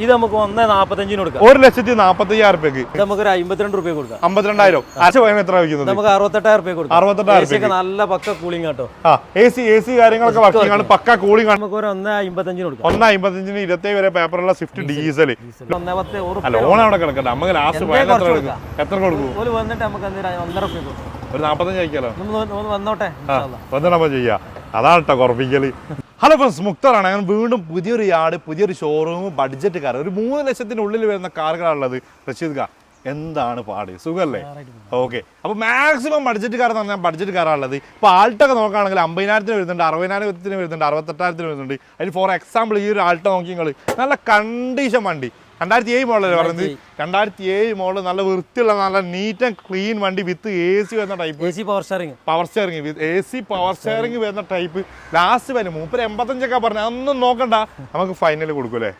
ഇത് നമുക്ക് ഒന്ന് നാപ്പത്തഞ്ചിന് കൊടുക്കാം. ഒരു ലക്ഷത്തി നാപ്പത്തി അയ്യായിരം റുപ്യക്ക്. ഇത് നമുക്ക് ഒരു അമ്പത്തിരണ്ട് റുപ്യ കൊടുക്കാം. അമ്പത്തിരണ്ടായിരം. അച്ഛ വയം എത്ര വയ്ക്കുന്നത്? നമുക്ക് അറുപത്തെട്ടായിരം റുപ്യ കൊടുക്കാം. അറുപത്തെട്ടായിരം നല്ല പക്ക കൂളിംഗ് കേട്ടോ ആ എ സി എ സി കാര്യങ്ങളൊക്കെ വർക്കിംഗ് ആണ് പക്ക കൂളിംഗ് ആണ്. നമുക്ക് ഒരു ഒന്ന് അമ്പത്തഞ്ചിന് കൊടുക്കാം. ഒന്ന് അമ്പത്തഞ്ചിന് ഇരുപത്തി വരെ പേപ്പറുള്ള സ്വിഫ്റ്റ് ഡീസൽ ലോൺ അവിടെ കിടക്കട്ടെ നമുക്ക് ലാസ്റ്റ് എത്ര കൊടുക്കും? ഒരു വന്നിട്ട് നമുക്ക് ഒന്നര രൂപ കൊടുക്കാം. ഒരു നാൽപ്പത്തഞ്ച് ഒന്ന് വന്നോട്ടെ ഇൻഷാ അല്ലാ. വന്നിട്ട് ചെയ്യാ. അതാണ് കേട്ടോ കുറപ്പിക്കൽ ഹലോ ഫ്രണ്ട്സ് മുക്തറാണ് അങ്ങനെ വീണ്ടും പുതിയൊരു യാർഡ് പുതിയൊരു ഷോറൂം ബഡ്ജറ്റ് കാർ ഒരു മൂന്ന് ലക്ഷത്തിന്റെ ഉള്ളിൽ വരുന്ന കാറുകളാണുള്ളത് റഷീദ് കാർ എന്താണ് പാട്? സുഖല്ലേ? ഓക്കെ. അപ്പോൾ മാക്സിമം ബഡ്ജറ്റ് കാർ എന്ന് പറഞ്ഞാൽ ബഡ്ജറ്റ് കാറാണുള്ളത് ഇപ്പോൾ ആൾട്ടൊക്കെ നോക്കുകയാണെങ്കിൽ അമ്പതിനായിരത്തിന് വരുന്നുണ്ട് അറുപതിനായിരത്തിന് വരുന്നുണ്ട് അറുപത്തെട്ടായിരത്തിന് വരുന്നുണ്ട്. അതിൽ ഫോർ എക്സാമ്പിൾ ഈ ഒരു ആൾട്ട നോക്കി നിങ്ങൾ നല്ല കണ്ടീഷൻ വണ്ടി. രണ്ടായിരത്തി ഏഴ് മോഡലല്ലേ പറഞ്ഞത്? രണ്ടായിരത്തി ഏഴ് മോഡൽ നല്ല വൃത്തിയുള്ള നല്ല നീറ്റ് ആൻഡ് ക്ലീൻ വണ്ടി വിത്ത് എ സി വരുന്ന type A C power steering power steering A C power steering വരുന്ന ടൈപ്പ് ലാസ്റ്റ് വരും മൂപ്പര് എൺപത്തഞ്ചൊക്കെ പറഞ്ഞു അതൊന്നും നോക്കണ്ട. നമുക്ക് ഫൈനൽ കൊടുക്കൂലേ?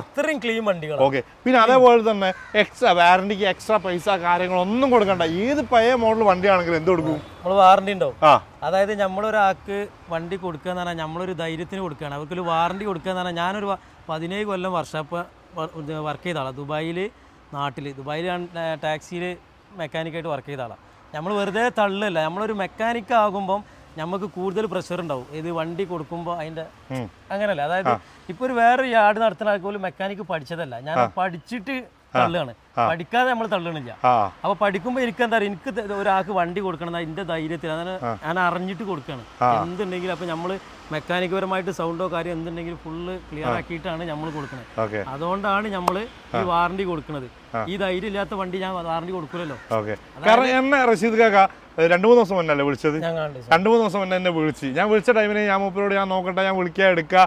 അത്രയും ക്ലീൻ വണ്ടികളാണ് ഓക്കെ പിന്നെ അതേപോലെ തന്നെ എക്സ്ട്രാ വാറണ്ടിക്ക് എക്സ്ട്രാ പൈസ കാര്യങ്ങളൊന്നും കൊടുക്കണ്ട. ഏത് പഴയ മോഡൽ വണ്ടിയാണെങ്കിലും എന്ത് കൊടുക്കും? നമ്മൾ വാറണ്ടി ഉണ്ടാവും. അതായത് നമ്മളൊരാൾക്ക് വണ്ടി കൊടുക്കുക എന്ന് പറഞ്ഞാൽ നമ്മളൊരു ധൈര്യത്തിന് കൊടുക്കുകയാണ്. അവർക്കൊരു വാറണ്ടി കൊടുക്കുക എന്ന് പറഞ്ഞാൽ ഞാനൊരു പതിനേഴ് കൊല്ലം വർഷാപ്പ് വർക്ക് ചെയ്ത ആളാണ് ദുബായിൽ നാട്ടിൽ ദുബായിൽ ടാക്സിയിൽ മെക്കാനിക്കായിട്ട് വർക്ക് ചെയ്ത ആളാണ് നമ്മൾ വെറുതെ തള്ളല്ല. നമ്മളൊരു മെക്കാനിക് ആകുമ്പം നമുക്ക് കൂടുതൽ പ്രഷർ ഉണ്ടാവും ഇത് വണ്ടി കൊടുക്കുമ്പോൾ അതിന്റെ. അങ്ങനല്ല? അതായത് ഇപ്പോൾ ഒരു വേറൊരു യാർഡ് നടത്തുന്ന ആൾക്ക് പോലും മെക്കാനിക്ക് പഠിച്ചതല്ല. ഞാൻ പഠിച്ചിട്ട് തള്ളുകയാണ്. പഠിക്കാതെ നമ്മൾ തള്ളണില്ല അപ്പൊ പഠിക്കുമ്പോ എനിക്ക് എന്താ പറയുക എനിക്ക് ഒരാൾക്ക് വണ്ടി കൊടുക്കണം എന്റെ ധൈര്യത്തിൽ അതാണ് ഞാൻ അറിഞ്ഞിട്ട് കൊടുക്കുകയാണ് എന്തുണ്ടെങ്കിലും അപ്പൊ നമ്മൾ മെക്കാനിക് പരമായിട്ട് സൗണ്ടോ കാര്യം എന്തുണ്ടെങ്കിലും ഫുള്ള് ക്ലിയർ ആക്കിയിട്ടാണ് നമ്മൾ കൊടുക്കുന്നത് അതുകൊണ്ടാണ് നമ്മൾ ഈ വാറണ്ടി കൊടുക്കുന്നത് ഈ ധൈര്യം ഇല്ലാത്ത വണ്ടി ഞാൻ വാറണ്ടി കൊടുക്കില്ലല്ലോ ഓക്കെ. കാരണം എന്നെ റഷീദ് കാക്ക രണ്ടു മൂന്ന് ദിവസം മുന്നല്ലേ വിളിച്ചത്? രണ്ടു മൂന്ന് ദിവസം മുന്നേ എന്നെ വിളിച്ച്. ഞാൻ വിളിച്ച ടൈമിന് ഞാൻ മൂപ്പരോട് ഞാൻ നോക്കട്ടെ ഞാൻ വിളിക്കുക എടുക്കുക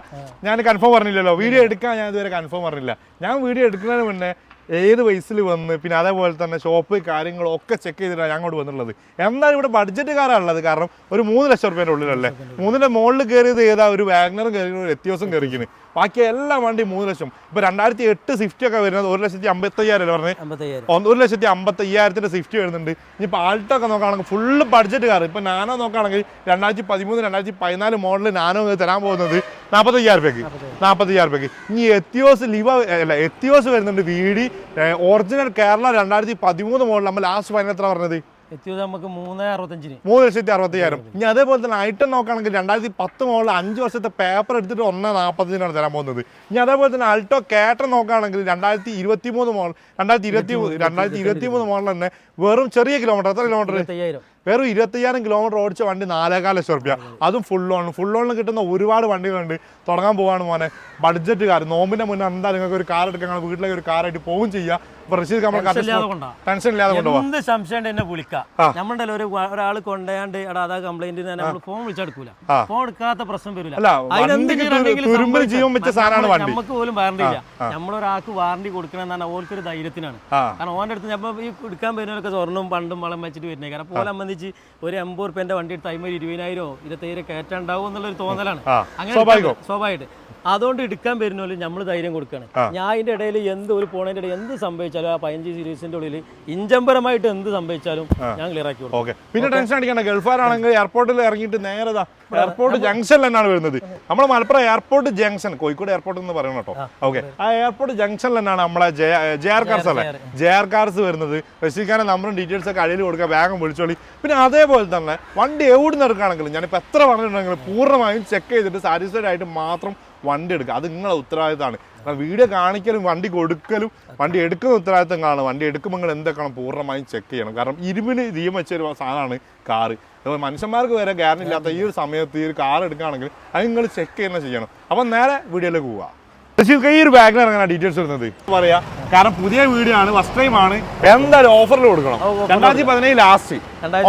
ഞാൻ കൺഫേം പറഞ്ഞില്ലല്ലോ. വീഡിയോ എടുക്കാൻ ഞാൻ ഇതുവരെ കൺഫേം പറഞ്ഞില്ല. ഞാൻ വീഡിയോ എടുക്കുന്നതിന് മുന്നേ ഏത് വയസ്സിൽ വന്ന് പിന്നെ അതേപോലെ തന്നെ ഷോപ്പ് കാര്യങ്ങളും ഒക്കെ ചെക്ക് ചെയ്തിട്ടാണ് ഞാൻ അങ്ങോട്ട് വന്നിട്ടുള്ളത്. എന്നാൽ ഇവിടെ ബഡ്ജറ്റ് കാറാണുള്ളത് കാരണം ഒരു മൂന്ന് ലക്ഷം റുപ്യേന്റെ ഉള്ളിലല്ലേ? മൂന്നിന്റെ മുകളിൽ കയറിയത് ഏതാ? ഒരു വാഗ്നറും കയറി ഒരു എത്തിയോസും കയറിക്കുന്നു ബാക്കി എല്ലാ വണ്ടി മൂന്ന് ലക്ഷം. ഇപ്പോൾ രണ്ടായിരത്തി എട്ട് സ്വിഫ്റ്റ് ഒക്കെ വരുന്നത് ഒരു ലക്ഷത്തി അമ്പത്തയ്യായിരം അല്ലേ പറഞ്ഞത് ഒരു ലക്ഷത്തി അമ്പത്തി അയ്യായിരത്തിന്റെ സ്വിഫ്റ്റ് വരുന്നുണ്ട്. ഇനിയിപ്പോൾ ആൾട്ടോ ഒക്കെ നോക്കുകയാണെങ്കിൽ ഫുള്ള് ബഡ്ജറ്റ് കാർ ഇപ്പം നാനോ നോക്കുകയാണെങ്കിൽ രണ്ടായിരത്തി പതിമൂന്ന് രണ്ടായിരത്തി പതിനാല് മോഡൽ നാനോ തരാൻ പോകുന്നത് നാൽപ്പത്തി അയ്യായിരം രൂപയ്ക്ക്. നാൽപ്പത്തി അയ്യായിരം രൂപയ്ക്ക്. ഇനി എത്തിയോസ് ലിവ അല്ല എത്തിയോസ് വരുന്നുണ്ട്. വി ഡി ഒറിജിനൽ കേരള രണ്ടായിരത്തി പതിമൂന്ന് മോഡൽ നമ്മൾ ലാസ്റ്റ് ഫൈനൽ എത്ര പറഞ്ഞത്? എത്തിയത് നമുക്ക് മൂന്ന് അറുപത്തഞ്ചിന്. മൂന്ന് ലക്ഷത്തി അറുപത്തി അയ്യായിരം ഇനി അതേപോലെ തന്നെ ഐറ്റം നോക്കുകയാണെങ്കിൽ രണ്ടായിരത്തി പത്ത് മുതൽ അഞ്ച് വർഷത്തെ പേപ്പർ എടുത്തിട്ട് ഒന്ന് നാൽപ്പത്തിനാണ് തരാൻ പോകുന്നത്. ഇനി അതേപോലെ തന്നെ അൾട്ടോ കേട്ടർ നോക്കുകയാണെങ്കിൽ രണ്ടായിരത്തി ഇരുപത്തി മൂന്ന് മോഡൽ രണ്ടായിരത്തി ഇരുപത്തി രണ്ടായിരത്തി ഇരുപത്തി മൂന്ന് മോഡൽ തന്നെ വെറും ചെറിയ കിലോമീറ്റർ എത്ര കിലോമീറ്റർ വെറും ഇരുപത്തയ്യായിരം കിലോമീറ്റർ ഓടിച്ച വണ്ടി നാലേകാൽ ലക്ഷം റുപ്യ അതും ഫുൾ ഓൺ ഫുൾ ഓണിൽ കിട്ടുന്ന ഒരുപാട് വണ്ടികളുണ്ട്. തുടങ്ങാൻ പോവാണ് മോനെ. ബഡ്ജറ്റ് കാർ നോമ്പിന്റെ മുന്നേ എന്താ നിങ്ങൾക്ക് ഒരു കാർ എടുക്കാൻ വീട്ടിലേക്ക് ഒരു കാറായിട്ട് പോവും ചെയ്യാം. റഷീദ് നമ്മൾ ടെൻഷൻ ഇല്ലാതെ കൊണ്ടാ? ടെൻഷൻ ഇല്ലാതെ കൊണ്ടുപോകാം എന്ത് സംശയം എന്നെ വിളിക്കാം. നമ്മളുണ്ടല്ലോ ഒരു ഒരാൾ കൊണ്ടുപോയാണ്ട് എടാ അതാ കംപ്ലൈന്റ് നമ്മൾ ഫോൺ വിളിച്ചെടുക്കൂല. ഫോൺ എടുക്കാത്ത പ്രശ്നം വരില്ല. ജീവൻ വെച്ച സാധനമാണ് വണ്ടി. നമുക്ക് പോലും വാറണ്ടി ഇല്ല. നമ്മളൊരാൾക്ക് വാറണ്ടി കൊടുക്കണമെന്നാണ് ഓർക്കൊരു ധൈര്യത്തിനാണ്. കാരണം ഓന്റെ അടുത്ത് നമ്മൾ ഈ എടുക്കാൻ വരുന്നവരൊക്കെ സ്വർണവും പണ്ടും വളം വെച്ചിട്ട് വരുന്നേ കാരണം പോലെ സംബന്ധിച്ച് ഒരു എൺപത് റുപ്യന്റെ വണ്ടി എടുത്ത് അതിമൊരു ഇരുപതിനായിരോ ഇരുപത്തയ്യായിരം കയറ്റാണ്ടാവും എന്നുള്ളൊരു തോന്നലാണ്. അങ്ങനെ സ്വാഭാവികം. സ്വാഭാവികമായിട്ട്. അതുകൊണ്ട് എടുക്കാൻ വരുന്നവര് നമ്മൾ ധൈര്യം കൊടുക്കുകയാണ് ഞാൻ അതിന്റെ ഇടയിൽ എന്ത് ഒരു പോണതിന്റെ ഇടയിൽ എന്ത് സംഭവിച്ചാലും ആ പതിനഞ്ച് സീരീസിന്റെ ഉള്ളിൽ ഇഞ്ചംബരമായിട്ട് എന്ത് സംഭവിച്ചാലും ഞാൻ ക്ലിയർ ആക്കി കൊടുക്കും. ഓക്കെ. പിന്നെ ടെൻഷൻ അടിക്കണ്ട. ഗൾഫാരാണെങ്കിൽ എയർപോർട്ടിൽ ഇറങ്ങിയിട്ട് നേരെ എയർപോർട്ട് ജംഗ്ഷനിൽ തന്നെയാണ് വരുന്നത്. നമ്മൾ Malappuram airport junction Kozhikode airport എന്ന് പറയണം കേട്ടോ. ഓക്കെ. ആ എയർപോർട്ട് ജംഗ്ഷനിൽ തന്നെയാണ് നമ്മളെ ജെ ആർ കാർസ് അല്ലേ? ജെ ആർ കാർസ് വരുന്നത്. റഷീഖാനെ നമ്പറും ഡീറ്റെയിൽസ് ഒക്കെ അടിയിൽ കൊടുക്കുക വേഗം വിളിച്ചോളി. പിന്നെ അതേപോലെ തന്നെ വണ്ടി എവിടെ നിന്ന് എടുക്കുകയാണെങ്കിലും ഞാനിപ്പോൾ എത്ര പറഞ്ഞിട്ടുണ്ടെങ്കിലും പൂർണമായും ചെക്ക് ചെയ്തിട്ട് സാറ്റിസ്ഫൈഡ് ആയിട്ട് മാത്രം വണ്ടി എടുക്കുക അത് നിങ്ങളെ ഉത്തരവാദിത്തമാണ്. കാരണം വീഡിയോ കാണിക്കലും വണ്ടി കൊടുക്കലും വണ്ടി എടുക്കുന്ന ഉത്തരവാദിത്തം കാണും വണ്ടി എടുക്കുമ്പോൾ നിങ്ങൾ എന്തൊക്കെയാണ് പൂർണമായും ചെക്ക് ചെയ്യണം. കാരണം ഇരുമിന് ദീപം വെച്ച ഒരു സാധനമാണ് കാറ്. അതുപോലെ മനുഷ്യന്മാർക്ക് വരെ ഗ്യാരണ്ടി ഇല്ലാത്ത ഈ ഒരു സമയത്ത് ഈ ഒരു കാർ എടുക്കുകയാണെങ്കിൽ അത് നിങ്ങൾ ചെക്ക് ചെയ്യുന്ന ചെയ്യണം. അപ്പം നേരെ വീഡിയോയിലേക്ക് പോവാം. റഷീദ് ഈ ഒരു ബാഗിൽ ഇറങ്ങാൻ ഡീറ്റെയിൽസ് വരുന്നത്. പറയാ? കാരണം പുതിയ വീഡിയോ ആണ് ഫസ്റ്റ് ടൈം ആണ്. എന്തായാലും ഓഫറിൽ കൊടുക്കണം. രണ്ടായിരത്തി പതിനേഴ് ലാസ്റ്റ്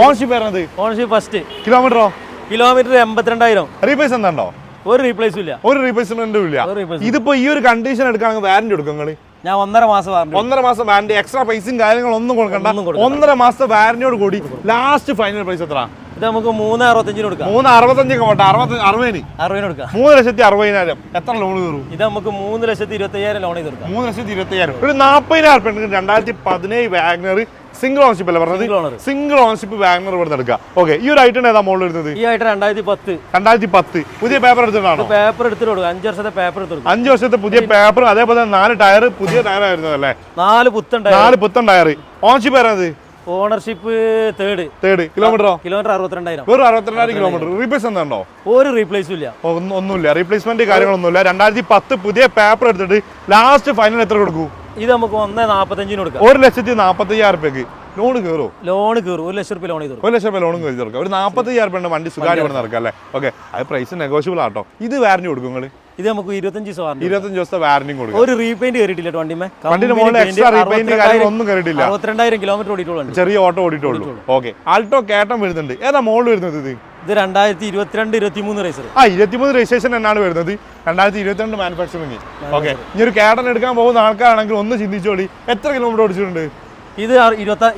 ഓൺഷിപ്പ് വരുന്നത് ഓണർഷിപ്പ് ഫസ്റ്റ് കിലോമീറ്ററോ കിലോമീറ്റർ എൺപത്തിരണ്ടായിരം. റീപ്ലേസ് എന്താണ്ടോ? ഒരു റീപ്ലേസും ഇല്ല. ഒരു റീപ്ലേസ്മെന്റും ഇല്ല. ഇതിപ്പോ ഈ ഒരു കണ്ടീഷൻ എടുക്കുകയാണെങ്കിൽ വാറന്റി എടുക്കും നിങ്ങൾ ഞാൻ ഒന്നര മാസം വാറണ്ടി ഒന്നര മാസം വാറന്റി എക്സ്ട്രാ പൈസയും കാര്യങ്ങളും ഒന്നും കൊടുക്കണ്ട. ഒന്നും കൊടുക്കണ്ട. ഒന്നര മാസത്തെ വാറന്റിയോട് കൂടി ലാസ്റ്റ് ഫൈനൽ പ്രൈസ് എത്ര ഇത് നമുക്ക് മൂന്ന് അറുപത്തഞ്ചിന് കൊടുക്കാം. മൂന്ന് അറുപത്തഞ്ചൊക്കെ പോട്ടെ. അറുപത്തി അറുപതിന്. അറുപതിന് കൊടുക്കാം. മൂന്ന് ലക്ഷത്തി അറുപതിനായിരം. എത്ര ലോൺ കയറും? ഇത് നമുക്ക് മൂന്ന് ലക്ഷത്തി ഇരുപത്തി അയ്യായിരം ലോൺ ചെയ്ത് കൊടുക്കാം. മൂന്ന് ലക്ഷത്തി ഇരുപത്തി അയ്യായിരം ഒരു നാൽപ്പതിനായിരം ഉണ്ടെങ്കിൽ രണ്ടായിരത്തി പതിനേഴ് വാഗ്നർ സിംഗിൾ ഓണർഷിപ്പ് അല്ലേ പറഞ്ഞത്? സിംഗിൾ ഓണർഷിപ്പ് വാഗ്നർ ഇവിടെ എടുക്കുക. ഓക്കെ ഈ ഒരു ഐറ്റം ഏതാ മോളിൽ വരുന്നത്? ഈ ഐറ്റം രണ്ടായിരത്തി പത്ത്. രണ്ടായിരത്തി പത്ത്. പുതിയ പേപ്പർ എടുത്തിട്ടാണോ പേപ്പർ എടുത്തിട്ട് അഞ്ച് വർഷത്തെ പേപ്പർ എടുത്തു അഞ്ച് വർഷത്തെ പുതിയ പേപ്പർ അതേപോലെ നാല് ടയർ പുതിയ ടയർ ആയിരുന്നു അല്ലേ? നാല് പുത്തൻ ടയർ നാല് പുത്തൻ ടയർ ഓണർഷിപ്പ് ആയിരുന്നത് ഓണർഷിപ്പ് തേർഡ് തേർഡ് കിലോമീറ്ററോ കിലോമീറ്റർ അറുപത്തിരണ്ടായിരം. വെറും അറുപത്തിരണ്ടായിരം കിലോമീറ്റർ റീപ്ലേസ് എന്താണോ ഒരു റീപ്ലേസും ഇല്ല. ഒന്നും ഒന്നുമില്ല. റീപ്ലേസ്മെന്റ് കാര്യങ്ങളൊന്നുമില്ല. രണ്ടായിരത്തി പത്ത് പുതിയ പേപ്പർ എടുത്തിട്ട് ലാസ്റ്റ് ഫൈനൽ എത്ര കൊടുക്കൂ? ഇത് നമുക്ക് ഒന്ന് നാൽപ്പത്തഞ്ചിന് കൊടുക്കാം. ഒരു ലക്ഷത്തി നാൽപ്പത്തയ്യായിരം റുപ്യക്ക് ലോൺ കയറോ? ലോൺ കയറും. ഒരു ലക്ഷം റുപ്യ ലോൺ കൊടുക്കും ഒരു ലക്ഷം രൂപ ലോണും കയറി തീർക്കാം. ഒരു നാൽപ്പത്തി അയ്യായിരം വണ്ടി സുഖമായിട്ട് ഇവിടെ നടക്കാം അല്ലേ? ഓക്കെ അത് പ്രൈസ് നെഗോഷ്യബിൾ ആട്ടോ. ഇത് വാറണ്ടി കൊടുക്കും നിങ്ങൾ ഇത് നമുക്ക് ഇരുപത്തഞ്ച് ദിവസം വാറണ്ടി ഇരുപത്തഞ്ച് ദിവസത്തെ വാറണ്ടി കൊടുക്കും. ഒരു റീപെയിന്റ് കയറിയിട്ടില്ല വണ്ടിമേ. വണ്ടിന്റെ മുകളിൽ എക്സ്ട്രാ റീപെയിന്റ് കാര്യങ്ങളൊന്നും കയറിയിട്ടില്ല. അറുപത്തിരണ്ടായിരം കിലോമീറ്റർ ഓടിയിട്ടുള്ളൂ ചെറിയ ഓട്ടോ ഓടിയിട്ടുള്ളൂ. ഓക്കെ ആൾട്ടോ കേട്ടം വരുന്നുണ്ട്. ഏതാ മോളിൽ വരുന്നത് ഇത്? ഇത് രണ്ടായിരത്തി ഇരുപത്തിരണ്ട് ഇരുപത്തി മൂന്ന് റേസർ ആ ഇരുപത്തിമൂന്ന് രജിസ്ട്രേഷൻ എന്നാണ് വരുന്നത്. രണ്ടായിരത്തി ഇരുപത്തിരണ്ട് മാനുഫാക്ചറിങ് ഓക്കെ ഇനി ഒരു കേട്ടൻ എടുക്കാൻ പോകുന്ന ആൾക്കാരാണെങ്കിൽ ഒന്ന് ചിന്തിച്ചോളി. എത്ര കിലോമീറ്റർ ഓടിച്ചിട്ടുണ്ട്? ഇത്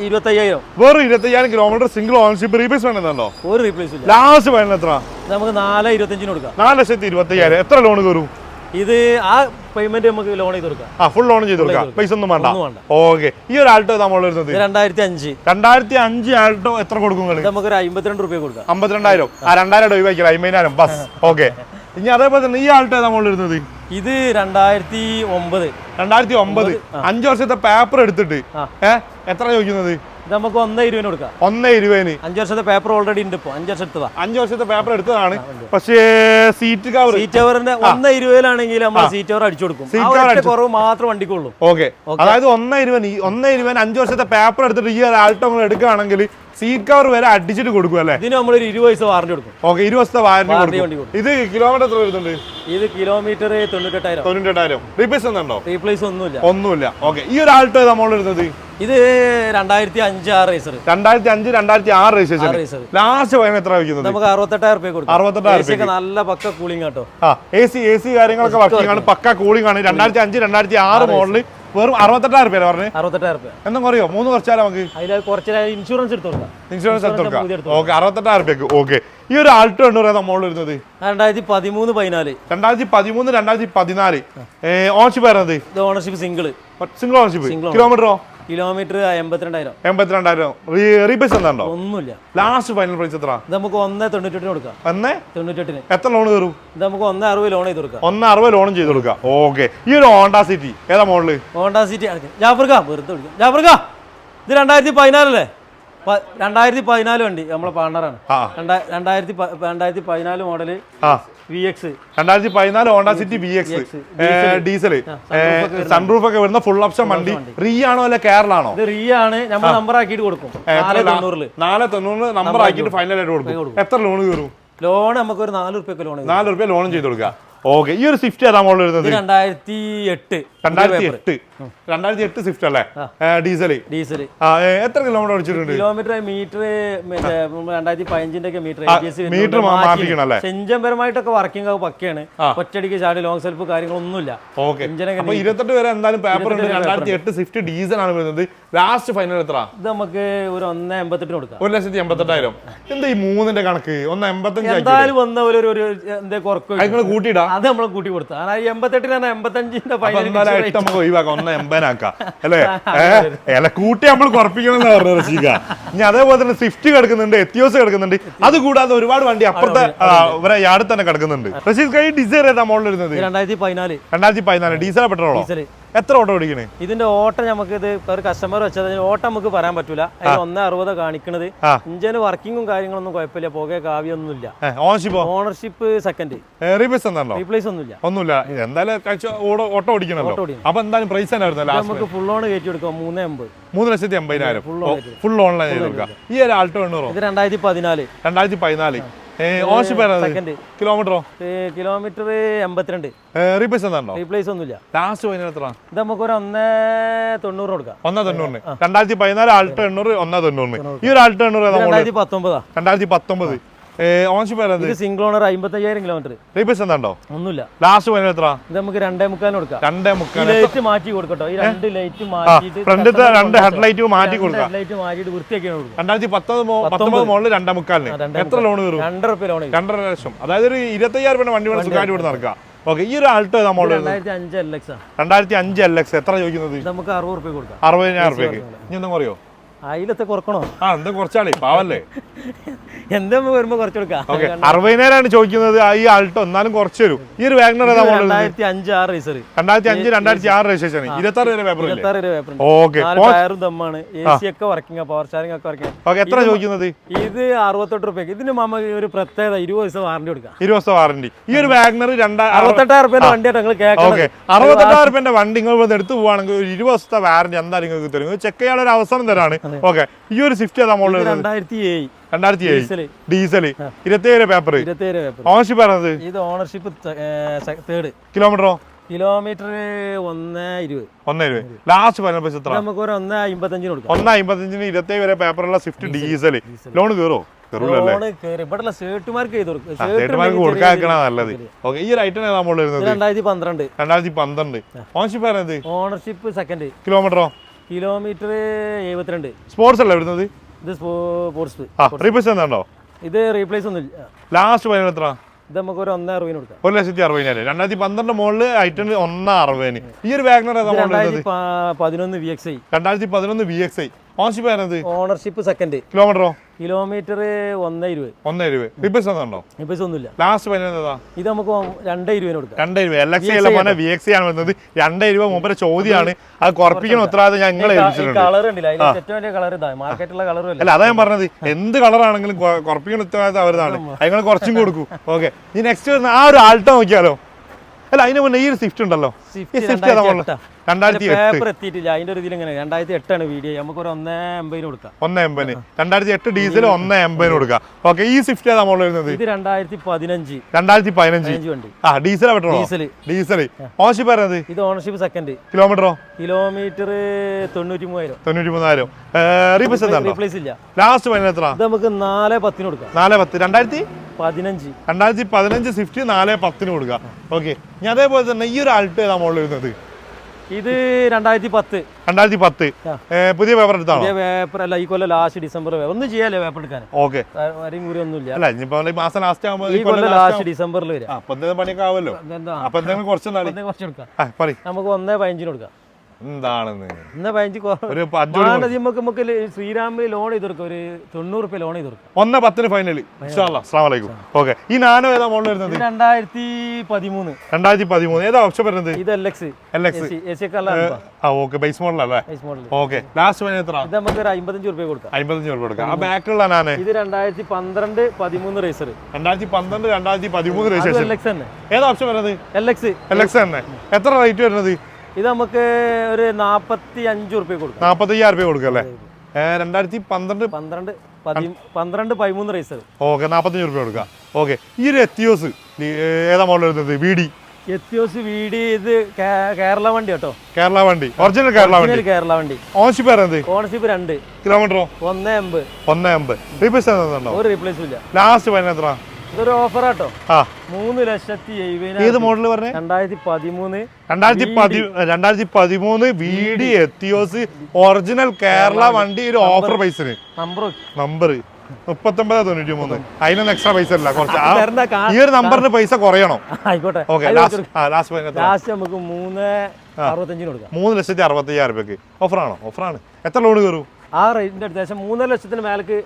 ഇരുപത്തയ്യായിരം. വേറെ ഇരുപത്തയ്യായിരം കിലോമീറ്റർ സിംഗിൾ ഓണർഷിപ്പ് റീപ്ലേസ് വേണമെന്നുണ്ടോ ഒരു റീപ്ലേസ് ഇല്ല. ലാസ്റ്റ് വേണം എത്ര? നമുക്ക് നാല് ഇരുപത്തഞ്ചിന് കൊടുക്കാം. നാല് ലക്ഷത്തി ഇരുപത്തയ്യായിരം. എത്ര ലോൺ കയറും ഇത് ആ പേയ്മെന്റ് നമുക്ക് ലോൺ ചെയ്ത് കൊടുക്കാം. ആ ഫുൾ ലോൺ ചെയ്ത് കൊടുക്കാം. പൈസ ഒന്നും വേണ്ട. ഓക്കെ ഈ ഒരു ആൾട്ടോ നമ്മൾ വരുന്നത്? രണ്ടായിരത്തി അഞ്ച് രണ്ടായിരത്തി അഞ്ച് ആൾട്ടോ എത്ര കൊടുക്കും നമുക്ക് ഒരു അമ്പത്തിരണ്ട് രൂപ കൊടുക്കാം. അമ്പത്തിരണ്ടായിരം. ആ രണ്ടായിരം ഒഴിവാക്കിയാൽ അമ്പതിനായിരം. ബസ്. ഓക്കെ ഇനി അതേപോലെ തന്നെ ഈ ആൾട്ടോ നമ്മൾ വരുന്നത് ഇത് രണ്ടായിരത്തി ഒമ്പത്. രണ്ടായിരത്തി ഒമ്പത്. അഞ്ച് വർഷത്തെ പേപ്പർ എടുത്തിട്ട്. ഏഹ് എത്ര ചോദിക്കുന്നത്? ഇത് നമുക്ക് ഒന്ന് ഇരുപതിന് കൊടുക്കാം. ഒന്ന് ഇരുപതിന്. അഞ്ച് വർഷത്തെ പേപ്പർ ഓൾറെഡി ഉണ്ട് ഇപ്പോൾ അഞ്ച് വർഷം എടുത്തതാ അഞ്ച് വർഷത്തെ പേപ്പർ എടുത്തതാണ്. പക്ഷേ സീറ്റ് കവർ സീറ്റ് കവറിന്റെ ഒന്ന് ഇരുപതിലാണെങ്കിൽ നമ്മൾ സീറ്റ് കവർ അടിച്ചു കൊടുക്കും. സീറ്റ്. കുറവ് മാത്രം വണ്ടിക്കുള്ളൂ. ഓക്കെ അതായത് ഒന്ന് ഇരുപതിന് ഒന്ന് ഇരുപതിന് അഞ്ച് വർഷത്തെ പേപ്പർ എടുത്തിട്ട് ഈ ആൾട്ടോ നമ്മൾ എടുക്കുകയാണെങ്കിൽ സീറ്റ് കവർ വരെ അടിച്ചിട്ട് കൊടുക്കും അല്ലേ? ഇതിന് നമ്മൾ ഒരു ഇരുപത് വയസ്സ് വാറണ്ടി കൊടുക്കും. ഓക്കെ ഇരുപത് വർഷത്തെ വാറന്റി വാറണ്ടി കൊടുക്കും. ഇത് കിലോമീറ്റർ എത്ര വരുന്നുണ്ട്? ഇത് കിലോമീറ്റർ തൊണ്ണൂറ്റെട്ടായിരം. തൊണ്ണൂറ്റെട്ടായിരം. റീപ്ലേസ് ഉണ്ടോ റീപ്ലേസ് ഒന്നുമില്ല. ഒന്നുമില്ല. ഓക്കെ ഈ ഒരു ആൾട്ടോ നമ്മൾ വരുന്നത് ഇത് രണ്ടായിരത്തി അഞ്ച് ആറ് റേസർ രണ്ടായിരത്തി അഞ്ച് രണ്ടായിരത്തി ആറ് റേസർ ലാസ്റ്റ് പൈന എത്ര വയ്ക്കുന്നത്? നമുക്ക് അറുപത്തെട്ടായിരം റുപ്യ കൊടുക്കും. അറുപത്തെട്ടായിരം റുപ്യ നല്ല പക്ക കൂളിംഗ് കേട്ടോ ആ എ സി എ സി കാര്യങ്ങളൊക്കെ വർക്കിംഗ് ആണ്. പക്ക കൂളിംഗ് ആണ്. രണ്ടായിരത്തി അഞ്ച് രണ്ടായിരത്തി ആറ് മോഡൽ വെറും അറുപത്തെട്ടായിരം രൂപ പറഞ്ഞു? അറുപത്തെട്ടായിരം റുപ്യ എന്നും കുറയോ? മൂന്ന് കുറച്ചാലും നമുക്ക്? അതിൽ കുറച്ച് ഇൻഷുറൻസ് എടുത്ത് കൊടുക്കാം. ഇൻഷുറൻസ് എടുത്ത് കൊടുക്കാം. ഓക്കെ അറുപത്തെട്ടായിരം രൂപയ്ക്ക് ഓക്കെ ഈ ഒരു ആൾട്ടോ ഉണ്ട് പറയാം നമ്മൾ വരുന്നത്? രണ്ടായിരത്തി പതിമൂന്ന് പതിനാല് രണ്ടായിരത്തി പതിമൂന്ന് രണ്ടായിരത്തി പതിനാല് ഓണർഷിപ്പ് ആയിരുന്നത് ഓണർഷിപ്പ് സിംഗിൾ സിംഗിൾ ഓണർഷിപ്പ്. കിലോമീറ്ററോ കിലോമീറ്റർ എൺപത്തിരണ്ടായിരം. എൺപത്തിരണ്ടായിരം. റീപേസ് എന്താണോ ഒന്നുമില്ല. ലാസ്റ്റ് ഫൈനൽ പ്രൈസ് എത്ര ഇത് നമുക്ക് ഒന്ന് തൊണ്ണൂറ്റെട്ടിന് കൊടുക്കാം. ഒന്ന്? തൊണ്ണൂറ്റെട്ടിന്. എത്ര ലോൺ കയറും? ഇത് നമുക്ക് ഒന്ന് അറുപത് ലോൺ ചെയ്ത് കൊടുക്കാം. ഒന്ന് അറുപത് ലോണും ചെയ്ത് കൊടുക്കാം. ഓക്കെ ഈ ഒരു ഹോണ്ട സിറ്റി ഏതാ മോഡൽ ഹോണ്ട സിറ്റി ജാഫർക്ക വെറുതെ വിളിക്കാം. ജാഫർക്ക ഇത് രണ്ടായിരത്തി പതിനാലല്ലേ രണ്ടായിരത്തി പതിനാല് വണ്ടി നമ്മളെ പാർട്ണറാണ് രണ്ടായിരത്തി രണ്ടായിരത്തി പതിനാല് മോഡൽ രണ്ടായിരത്തി പതിനാല് Honda City V X diesel sunroof ഒക്കെ വരുന്ന ഫുൾ ഓപ്ഷൻ വണ്ടി. റീ ആണോ അല്ലെ കേരളാണോ റീ ആണ്. നമ്മൾ നമ്പർ ആക്കിയിട്ട് കൊടുക്കും. നാല് തൊണ്ണൂറിൽ. നാല് തൊണ്ണൂറ് നമ്പർ ആക്കിയിട്ട് ഫൈനൽ ആയിട്ട് കൊടുക്കും. എത്ര ലോൺ കയറും ലോൺ നമുക്ക് ഒരു നാല് റുപ്യ ലോൺ നാല് റുപ്യ ലോൺ ചെയ്ത് കൊടുക്കുക. ഓക്കെ ഈ ഒരു സ്വിഫ്റ്റ് ഏതാ മോഡൽ വരുന്നത്? രണ്ടായിരത്തി എട്ട്. രണ്ടായിരത്തി എട്ട്. രണ്ടായിരത്തി എട്ട് സ്വിഫ്റ്റ് അല്ലേ? ഡീസൽ ഡീസൽ എത്ര കിലോമീറ്റർ ഓടിച്ചിട്ടുണ്ട്? കിലോമീറ്റർ മീറ്റർ രണ്ടായിരത്തി പതിനഞ്ചിന്റെ ഒക്കെ മീറ്റർ മീറ്റർ മാറ്റിക്കണം അല്ലേ? സെഞ്ചമ്പരമായിട്ടൊക്കെ വർക്കിംഗ് ഒക്കെ പക്കയാണ്. ഒറ്റടിക്ക് ചാടി ലോങ് സെൽഫ് കാര്യങ്ങളൊന്നുമില്ല. ഓക്കെ. എഞ്ചിനൊക്കെ അപ്പൊ ഇരുപത്തെട്ട് വരെ എന്തായാലും പേപ്പർ ഉണ്ട്. രണ്ടായിരത്തി എട്ട് സ്വിഫ്റ്റ് ഡീസൽ ആണ് വരുന്നത്. ലാസ്റ്റ് ഫൈനൽ എത്ര ഇത് നമുക്ക് ഒരു ഒന്ന് എൺപത്തെട്ടിന് കൊടുക്കാം. ഒരു ലക്ഷത്തി എൺപത്തെട്ടായിരം. എന്താ ഈ മൂന്നിന്റെ കണക്ക്? ഒന്ന് എൺപത്തഞ്ച് എന്തായാലും വന്ന പോലെ ഒരു ഒരു എന്തേ കുറക്കും കൂട്ടിയിടാം? അത് നമ്മൾ കൂട്ടി കൊടുത്താൽ എൺപത്തെട്ടിനാണ് എൺപത്തഞ്ചിന്റെ ഫൈനൽ ഒഴിവാക്കാം. ഒന്ന് എൺപതിനാക്കാം അല്ലേ? ഏഹ് കൂട്ടി നമ്മൾ കുറപ്പിക്കണം പറഞ്ഞു റഷീക ഇനി അതേപോലെ തന്നെ സ്വിഫ്റ്റ് കിടക്കുന്നുണ്ട് എത്തിയോസ് കിടക്കുന്നുണ്ട്. അത് കൂടാതെ ഒരുപാട് വണ്ടി അപ്പുറത്തെ ഇവരെ യാർഡിൽ തന്നെ കിടക്കുന്നുണ്ട്. റഷീദ് ഡിസൈർ ഏതാ മോഡൽ വരുന്നത് രണ്ടായിരത്തി പതിനാല്. രണ്ടായിരത്തി പതിനാല്. ഡീസൽ പെട്രോളോ? എത്ര ഓട്ടം ഓടിക്കണേ? ഇതിന്റെ ഓട്ടം നമുക്ക് ഇത് ഒരു കസ്റ്റമർ വെച്ചത് ഓട്ടം നമുക്ക് പറയാൻ പറ്റൂല. അതിൽ ഒന്ന് അറുപത് കാണിക്കണത്. ഇഞ്ചിന് വർക്കിങ്ങും കാര്യങ്ങളൊന്നും കുഴപ്പമില്ല. പോകെ കാവ്യൊന്നുമില്ല ഇല്ല ഓണർഷിപ്പ് ഓണർഷിപ്പ് സെക്കൻഡ് റീപ്ലേസ് എന്താണോ റീപ്ലേസ് ഒന്നുമില്ല. ഒന്നുമില്ല. എന്തായാലും ഓട്ടം ഓടിക്കണല്ലോ. അപ്പൊ എന്തായാലും പ്രൈസ് നമുക്ക് ഫുൾ ഓൺ കയറ്റി കൊടുക്കാം. മൂന്ന് എൺപത് മൂന്ന് ലക്ഷത്തി എൺപതിനായിരം. ഫുൾ ഓൺലൈൻ ചെയ്ത് ഈ ഒരു ആൾട്ടോ എണ്ണൂറോ? ഇത് രണ്ടായിരത്തി പതിനാല്. രണ്ടായിരത്തി പതിനാല്. കിലോമീറ്ററോ കിലോമീറ്റർ എൺപത്തിരണ്ട്. റീബേസ് എന്താണോ റീപ്ലേസ് ഒന്നുമില്ല. ലാസ്റ്റ് പതിനാല് എത്ര? ഇത് നമുക്ക് ഒരു ഒന്ന് തൊണ്ണൂറ് കൊടുക്കാം. ഒന്നേ തൊണ്ണൂറിന്. രണ്ടായിരത്തി പതിനാല് ആൾട്ടോ എണ്ണൂറ് ഒന്നേ തൊണ്ണൂറിന്. ഈ ഒരു ആൾട്ടോ എണ്ണൂറ് രണ്ടായിരത്തി പത്തൊമ്പതാ. രണ്ടായിരത്തി പത്തൊമ്പത്. സിംഗിൾ ഓണർ അമ്പത്തയ്യായിരം കിലോമീറ്റർ റീബേസ് എന്താണ്ടോ? ഒന്നുമില്ല. ലാസ്റ്റ് എത്ര? ഇത് നമുക്ക് രണ്ടേ മുക്കാലിന് കൊടുക്കാം. രണ്ടേ ഈ മുക്കാൽ ലൈറ്റ് മാറ്റി കൊടുക്കട്ടോ. ഈ രണ്ട് ലൈറ്റ് മാറ്റിയിട്ട് ഫ്രണ്ടിലത്തെ രണ്ട് ഹെഡ്ലൈറ്റ് മാറ്റി കൊടുക്കാം. ലൈറ്റ് മാറ്റിയിട്ട് വൃത്തിയാക്കി കൊടുക്കും രണ്ടായിരത്തി പത്തൊമ്പത് മോ- പത്തൊമ്പത്. മോഡൽ രണ്ടേ മുക്കാലിന്. രണ്ടേ എത്ര ലോൺ രണ്ടര ലോൺ രണ്ടര ലക്ഷം. അതായത് ഒരു ഇരുപത്തയ്യായിരം രൂപ വണ്ടി വേണം സുഖമായിട്ട് ഇവിടെ നടക്കാം ഓക്കെ ഈ ഒരു ആൾട്ടോ രണ്ടായിരത്തി അഞ്ച് എൽ എക്സ് എത്ര ചോദിക്കുന്നത്? നമുക്ക് അറുപത് റുപ്യ കൊടുക്കാം. അറുപതിനായിരം ഇനി അതിലത്തെ കുറക്കണോ? ആ എന്താ കുറച്ചാളി? പാവല്ലേ? എന്താ വരുമ്പോ കുറച്ച് കൊടുക്കാം? ഓക്കെ അറുപതിനായിരമാണ് ചോദിക്കുന്നത്. ഈ ആൾട്ടോ എന്നാലും കുറച്ച് വരും ഈ ഒരു വാഗ്നർ ഏതാ മോഡൽ രണ്ടായിരത്തി അഞ്ച് ആറ് റേസർ രണ്ടായിരത്തി അഞ്ച് രണ്ടായിരത്തി ആറ് രജിസ്ട്രേഷൻ ഇരുപത്തി ആറ് വരെ പേപ്പർ പേപ്പർ ഓക്കെ ടയറും ദമ്മാണ്. എ സി ഒക്കെ വർക്കിംഗ് പവർ സ്റ്റാറിംഗ് ഒക്കെ വർക്കിംഗ് ഓക്കെ എത്ര ചോദിക്കുന്നത്? ഇത് അറുപത്തെട്ട് റുപ്യ ഇതിന് മമ്മ ഒരു പ്രത്യേകത ഇരുപത് ദിവസം വാറണ്ടി കൊടുക്കാം ഇരുപത് ദിവസം വാറണ്ടി ഈ ഒരു വാഗ്നർ രണ്ടാ അറുപത്തെട്ടായിരം റുപ്യ വണ്ടിയാണ് നിങ്ങൾ ഓക്കെ. കേൾക്കുന്നത് അറുപത്തെട്ടായിരം റുപ്യന്റെ വണ്ടി നിങ്ങൾ എടുത്ത് എടുത്തു പോവാണെങ്കിൽ ഒരു ഇരുപത് ദിവസത്തെ വാറണ്ടി എന്തായാലും നിങ്ങൾക്ക് തരും. ചെക്ക് ചെയ്യാനുള്ള ഒരു അവസരം തരാണ്. ഓക്കെ. ഈ ഒരു സ്വിഫ്റ്റ് ഏതാ മോഡൽ രണ്ടായിരത്തി ഏഴ് രണ്ടായിരത്തി ഏഴ് ഡീസൽ ഇരുപത്തി ഏഴ് പേപ്പർ ഇരുപത്തേഴ് പേപ്പർ ഓണർഷിപ്പ് പറഞ്ഞത് ഇത് ഓണർഷിപ്പ് തേർഡ് കിലോമീറ്ററോ? കിലോമീറ്റർ ഒന്ന് ഇരുപത്. ഒന്ന് ഇരുപത്. ലാസ്റ്റ് പറഞ്ഞ പൈസ എത്ര നമുക്ക് ഒരു ഒന്ന് അമ്പത്തഞ്ചിന് കൊടുക്കാം. ഒന്ന് അമ്പത്തഞ്ചിന് ഇരുപത്തി വരെ പേപ്പറുള്ള സ്വിഫ്റ്റ് ഡീസൽ ലോൺ കയറോ ഓണർഷിപ്പ് സെക്കൻഡ് കിലോമീറ്ററോ കിലോമീറ്റർ എഴുപത്തിരണ്ട്. സ്പോർട്സ് അല്ലേ വരുന്നത്? ഇത് സ്പോർട്സ് റീപ്ലേസ് എന്താണോ ഇത് റീപ്ലേസ് ഒന്നുമില്ല. ലാസ്റ്റ് പറയുന്നത് എത്ര? ഇത് നമുക്ക് ഒരു ഒന്നേ അറുപതിന് കൊടുക്കാം. ഒരു ലക്ഷത്തി അറുപതിനായിരം രണ്ടായിരത്തി പന്ത്രണ്ട് മോളിൽ ഐറ്റം ഒന്നാ അറുപതിന്. ഈ ഒരു വാഗ്നർ ഏതാ പതിനൊന്ന് വി എക്സ് ഐ രണ്ടായിരത്തി പതിനൊന്ന് വി എക്സ് ഐ ഓൺഷിപ്പ് ആയിരുന്നത് ഓണർഷിപ്പ് സെക്കൻഡ് കിലോമീറ്ററോ കിലോമീറ്റർ ഒന്നേ ഇരുപത്. ഒന്നേ ഇരുപത്. റീപ്ലേസ് എന്താണോ ഇപ്പം ഒന്നുമില്ല. ലാസ്റ്റ് ഏതാ? ഇത് നമുക്ക് രണ്ടേ ഇരുപതിന് കൊടുക്കാം. രണ്ടേ ഇരുപത്. എൽ എക്സ് അല്ല മോനെ വി എക്സ് ആണ് വരുന്നത്. രണ്ടേ ഇരുപത് മുമ്പേ ചോദ്യമാണ്. അത് കുറപ്പിക്കണം ഉത്തരവാദിത്തം ഞങ്ങൾ കളർ ഉണ്ടല്ലോ. ഏറ്റവും വലിയ കളർ ഇതാണ് മാർക്കറ്റിലുള്ള കളർ അല്ല? അതാ ഞാൻ പറഞ്ഞത്. എന്ത് കളറാണെങ്കിലും കുറപ്പിക്കണം ഉത്തരവാദിത്തം അവരതാണ് അതിങ്ങൾ കുറച്ചും കൊടുക്കും. ഓക്കെ ഇനി നെക്സ്റ്റ് വരുന്ന ആ ഒരു ആൾട്ടോ നോക്കിയാലോ? അല്ല അതിന് മുന്നേ ഈ ഒരു സ്വിഫ്റ്റ് ഉണ്ടല്ലോ. ഈ സ്വിഫ്റ്റ് രണ്ടായിരത്തി പേപ്പർ എത്തിയിട്ടില്ല. അതിന്റെ ഒരു ഇതിൽ ഇങ്ങനെ രണ്ടായിരത്തി എട്ടാണ് വീഡിയോ നമുക്ക് ഒരു ഒന്നേ കൊടുക്കാം. ഒന്ന് എൺപതിന് രണ്ടായിരത്തി എട്ട് ഡീസൽ ഒന്ന് എൺപതിന് കൊടുക്കാം. ഓക്കെ ഈ സ്വിഫ്റ്റ് ഏതാ മോഡൽ വരുന്നത്? ഇത് രണ്ടായിരത്തി പതിനഞ്ച്. രണ്ടായിരത്തി പതിനഞ്ച്. വണ്ടി. ആ ഡീസൽ പെട്രോളോ ഡീസൽ ഡീസൽ ഓൺഷിപ്പ് പറയുന്നത് ഇത്? ഓണർഷിപ്പ് സെക്കൻഡ് കിലോമീറ്ററോ കിലോമീറ്റർ തൊണ്ണൂറ്റി മൂവായിരം തൊണ്ണൂറ്റി മൂന്നായിരം റീപ്ലേസ് റീപ്ലേസ് ഇല്ല. ലാസ്റ്റ് പതിനെത്ര എത്ര ഇത് നമുക്ക് നാല് പത്തിന് കൊടുക്കാം. നാല് പത്ത്. രണ്ടായിരത്തി? പതിനഞ്ച്. രണ്ടായിരത്തി പതിനഞ്ച് സ്വിഫ്റ്റ് നാല് പത്തിന് കൊടുക്കുക. ഓക്കെ. ഞാൻ അതേപോലെ തന്നെ ഈ ഒരു ആൾട്ടോ ഏതാ മോളിൽ വരുന്നത്? ഇത് രണ്ടായിരത്തി പത്ത്. രണ്ടായിരത്തി പത്ത്. പുതിയ പേപ്പർ എടുത്താണോ? പേപ്പർ അല്ല ഈ കൊല്ലം ലാസ്റ്റ് ഡിസംബർ ഒന്നും ചെയ്യാല്ലേ പേപ്പർ എടുക്കാൻ. ഓക്കെ. ഒന്നുമില്ല. അല്ല ഇനിയിപ്പോ ഈ മാസം ലാസ്റ്റ് ആകുമ്പോൾ ഈ കൊല്ലം ലാസ്റ്റ് ഡിസംബറിൽ വരും അപ്പൊ എന്തെങ്കിലും പണിയൊക്കെ ആവുമല്ലോ. അപ്പൊ എന്തെങ്കിലും കുറച്ച് കൊടുക്കാം. നമുക്ക് ഒന്നേ പതിനഞ്ചിന് കൊടുക്കാം. എന്താണെന്ന്? പതിനഞ്ച് വേണ്ടത് നമുക്ക് ശ്രീരാമിൽ ലോൺ ഒരു തൊണ്ണൂറ് റുപ്യ ലോൺ ഒന്ന് പത്തിന് ഫൈനൽ ഓക്കെ. ഈ നാനോ ഏതാ മോഡൽ വരുന്നത്? രണ്ടായിരത്തി പതിമൂന്ന്. രണ്ടായിരത്തി പതിമൂന്ന്. ഏതാ ഓപ്ഷൻ വരുന്നത്? ഇത് എൽ എക്സ് എൽ എക്സ് ആ ഓക്കെ. ബേസ് മോഡലല്ലേ ഓക്കെ. ലാസ്റ്റ് എത്ര? ഇത് നമുക്ക് ഒരു അമ്പത്തഞ്ച് റുപ്യ കൊടുക്കാം. അമ്പത്തഞ്ച് രൂപ കൊടുക്കാം. ആ ബാക്കിലുള്ള നാനേ? ഇത് രണ്ടായിരത്തി പന്ത്രണ്ട് പതിമൂന്ന് റേസർ രണ്ടായിരത്തി പന്ത്രണ്ട് രണ്ടായിരത്തി പതിമൂന്ന് റേസർ ഏതാ ഓപ്ഷൻ വരുന്നത്? എൽ എക്സ് എൽ എക്സ് തന്നെ. എത്ര റേറ്റ് വരുന്നത്? ഇത് നമുക്ക് ഒരു നാപ്പത്തി അഞ്ച് റുപ്യ കൊടുക്കാം. നാൽപ്പത്തയ്യായിരം രൂപ കൊടുക്കുക അല്ലേ? രണ്ടായിരത്തി പന്ത്രണ്ട് പന്ത്രണ്ട് പന്ത്രണ്ട് പതിമൂന്ന് റേസർ ഓക്കെ നാപ്പത്തഞ്ച് രൂപ കൊടുക്കാം. ഓക്കെ ഈ ഒരു എത്തിയോസ് ഏതാ മോഡൽ വരുന്നത്? വി ഡി എത്തിയോസ് വീട് ഇത് കേരള വണ്ടി കേട്ടോ. കേരള വണ്ടി. ഒറിജിനൽ കേരള വണ്ടി. കേരള വണ്ടി. ഓൺഷിപ്പ് എന്ത്? ഓണർഷിപ്പ് രണ്ട്. കിലോമീറ്ററോ ഒന്ന് എൺപത് ഒന്ന് എൺപത് റീപ്ലേസ് ഒരു റീപ്ലേസും ഇല്ല. ലാസ്റ്റ് പതിനെത്ര ഇതൊരു ഓഫർ ആട്ടോ. മൂന്ന് ലക്ഷത്തി ഏത് മോഡൽ പറഞ്ഞേ? രണ്ടായിരത്തി പതിമൂന്ന് രണ്ടായിരത്തി പതി രണ്ടായിരത്തി പതിമൂന്ന് V D Etios original Kerala വണ്ടി ഒരു ഓഫർ പൈസന് നമ്പർ നമ്പർ മുപ്പത്തൊമ്പത് തൊണ്ണൂറ്റി മൂന്ന് അതിനൊന്നും എക്സ്ട്രാ പൈസ ഇല്ല കുറച്ച്. ഈ ഒരു നമ്പറിന് പൈസ കുറയണം. ആയിക്കോട്ടെ. ഓക്കെ ലാസ്റ്റ് നമുക്ക് മൂന്ന് അറുപത്തഞ്ചിന് കൊടുക്കാം. മൂന്ന് ലക്ഷത്തി അറുപത്തയ്യായിരം രൂപയ്ക്ക് ഓഫറാണോ ഓഫറാണ് എത്ര ലോൺ കയറും ആ റേറ്റിന്റെ അടുത്ത് മൂന്നര ലക്ഷത്തിന് മേലേക്ക്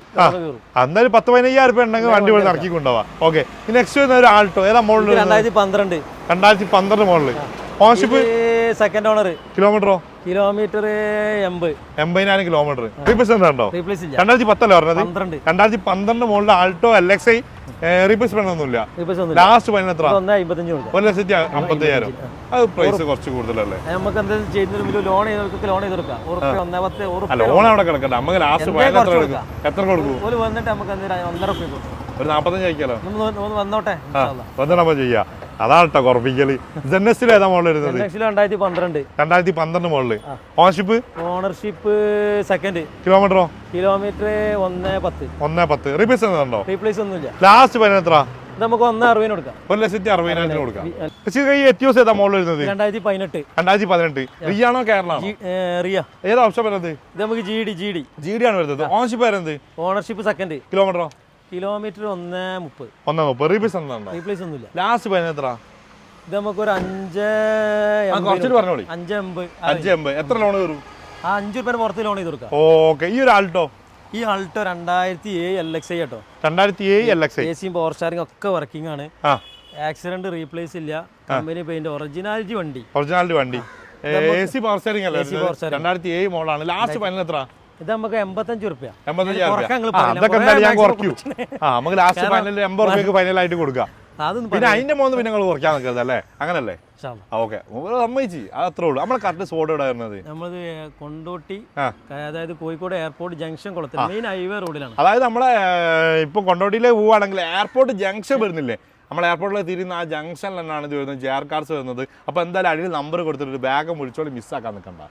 അന്നൊരു പത്ത് പതിനയ്യായിരം രൂപ ഉണ്ടെങ്കിൽ വണ്ടി ഇവിടെ ഇറക്കി കൊണ്ടുപോവാം ഓക്കെ നെക്സ്റ്റ് വരുന്ന ഒരു ആൾട്ടോ ഏതാ മോഡൽ രണ്ടായിരത്തി പന്ത്രണ്ട്. രണ്ടായിരത്തി പന്ത്രണ്ട് മോഡൽ ഓണർഷിപ്പ് സെക്കൻഡ് ഓണർ കിലോമീറ്ററോ കിലോമീറ്റർ എൺപത്. എൺപതിനായിരം കിലോമീറ്റർ. റീപ്ലേസ് ഉണ്ടോ? രണ്ടായിരത്തി പത്തല്ലേ പറഞ്ഞത്? പന്ത്രണ്ട്. രണ്ടായിരത്തി പന്ത്രണ്ട് model Alto L X I replace ഒന്നുമില്ല. ലാസ്റ്റ് പതിനെത്ര ഒരു ലക്ഷത്തി അമ്പത്തയ്യായിരം. അത് പ്രൈസ് കുറച്ച് കൂടുതലല്ലേ? നമുക്ക് എന്തെങ്കിലും ചെയ്യുന്നതിന് ലോൺ ചെയ്തവർക്ക് ലോൺ ചെയ്ത് കൊടുക്കാം ഉറുപ്പ്യ ഒന്നേ പത്ത് ആ ഉറുപ്പ്യ ലോൺ അവിടെ കിടക്കണ്ട. നമുക്ക് ലാസ്റ്റ് പതിനെത്ര എത്ര കൊടുക്കും? വന്നിട്ട് നമുക്ക് ഒന്നര കൊടുക്കും. ഒരു നാൽപ്പത്തഞ്ച് അയക്കാലോ വന്നോട്ടെ വന്ന് ഒന്ന് വന്നോട്ടെ വന്നിടപ്പോ ചെയ്യാ. അതാണ് കേട്ടോ കുറപ്പിക്കൽ ജെന്നസിൽ ഏതാ മോഡൽ വരുന്നത്? രണ്ടായിരത്തി പന്ത്രണ്ട്. രണ്ടായിരത്തി പന്ത്രണ്ട് മോളിൽ ഓണർഷിപ്പ് ഓണർഷിപ്പ് സെക്കൻഡ് കിലോമീറ്ററോ കിലോമീറ്റർ ഒന്ന് പത്ത്. ഒന്നേ പത്ത്. റീപ്ലേസ് ഉണ്ടോ റീപ്ലേസ് ഒന്നുമില്ല. ലാസ്റ്റ് പതിനെത്ര ഇത് നമുക്ക് ഒന്ന് അറുപതിന് കൊടുക്കാം. ഒരു ലക്ഷത്തി അറുപതിനായിരത്തിന് കൊടുക്കാം. ഈ എത്തിയോസ് ഏതാ മോളിൽ വരുന്നത്? രണ്ടായിരത്തി പതിനെട്ട്. രണ്ടായിരത്തി പതിനെട്ട്. റിയാണോ ആണോ കേരള റിയ. ഏതാ ഓപ്ഷൻ വരുന്നത്? ഇത് നമുക്ക് G D G D G D ആണ് വരുന്നത്. ഓണർഷിപ്പ് വരുന്നത് ഓണർഷിപ്പ് സെക്കൻഡ് കിലോമീറ്ററോ കിലോമീറ്റർ ഒന്ന് മുപ്പത്. ഒന്നേ മുപ്പത്. റീപ്ലേസ് ഒന്നും റീപ്ലേസ് ഒന്നുമില്ല. ലാസ്റ്റ് പതിനെത്ര ഇത് നമുക്ക് ഒരു അഞ്ച് പറഞ്ഞോളി. അഞ്ച് എൺപത്. അഞ്ച് എൺപത്. എത്ര ലോൺ കയറും ആ അഞ്ച് രൂപ പുറത്ത് ലോൺ ചെയ്ത് കൊടുക്കാം. ഓക്കെ. ഈ ഒരു ആൾട്ടോ? ഈ ആൾട്ടോ രണ്ടായിരത്തി ഏഴ് എൽ എക്സ് ഐ കേട്ടോ. രണ്ടായിരത്തി ഏഴ് എൽ എക്സ് ഐ എ സിയും പവർ സ്റ്റാറിംഗ് ഒക്കെ വർക്കിംഗ് ആണ്. ആക്സിഡന്റ് റീപ്ലേസ് ഇല്ല. കമ്പനി പെയിന്റ് ഒറിജിനാലിറ്റി വണ്ടി. ഒറിജിനാലിറ്റി വണ്ടി. എ സി പവർ സ്റ്റാരിംഗ് അല്ലേ രണ്ടായിരത്തി ഏഴ് മോഡലാണ് ലാസ്റ്റ് പതിനെത്ര എത്ര ഇത് നമുക്ക് എൺപത്തഞ്ച് റുപ്യ അതൊക്കെ എന്തായാലും ഞാൻ കുറയ്ക്കൂ. ആ നമുക്ക് ലാസ്റ്റ് ഫൈനലിൽ എൺപത് റുപ്യക്ക് ഫൈനലായിട്ട് കൊടുക്കാം. പിന്നെ അതിന്റെ മോന്ന് പിന്നെ നിങ്ങൾ കുറയ്ക്കാൻ നിൽക്കരുത് അല്ലേ? അങ്ങനല്ലേ? പറയാം ഓക്കെ. സമ്മതിച്ച്. അത് അത്രേ ഉള്ളൂ. നമ്മളെ കറക്റ്റ് സ്പോട്ട് നമ്മളത് കൊണ്ടോട്ടി അതായത് കോഴിക്കോട് എയർപോർട്ട് ജംഗ്ഷൻ കുളത്തിൽ. മെയിൻ ഹൈവേ റോഡിലാണ് അതായത് നമ്മളെ ഇപ്പൊ കൊണ്ടോട്ടിയിലേക്ക് പോവുകയാണെങ്കിൽ എയർപോർട്ട് ജംഗ്ഷൻ വരുന്നില്ലേ? നമ്മൾ എയർപോർട്ടിൽ തിരിയുന്ന ആ ജംഗ്ഷനിൽ തന്നെയാണ് ഇത് വരുന്നത്. ജെ ആർ കാർസ് വരുന്നത്. അപ്പോൾ എന്തായാലും അടിയിൽ നമ്പർ കൊടുത്തിട്ട് ബാഗ് മുഴിച്ചോളി മിസ്സാക്കാൻ നിൽക്കണ്ട.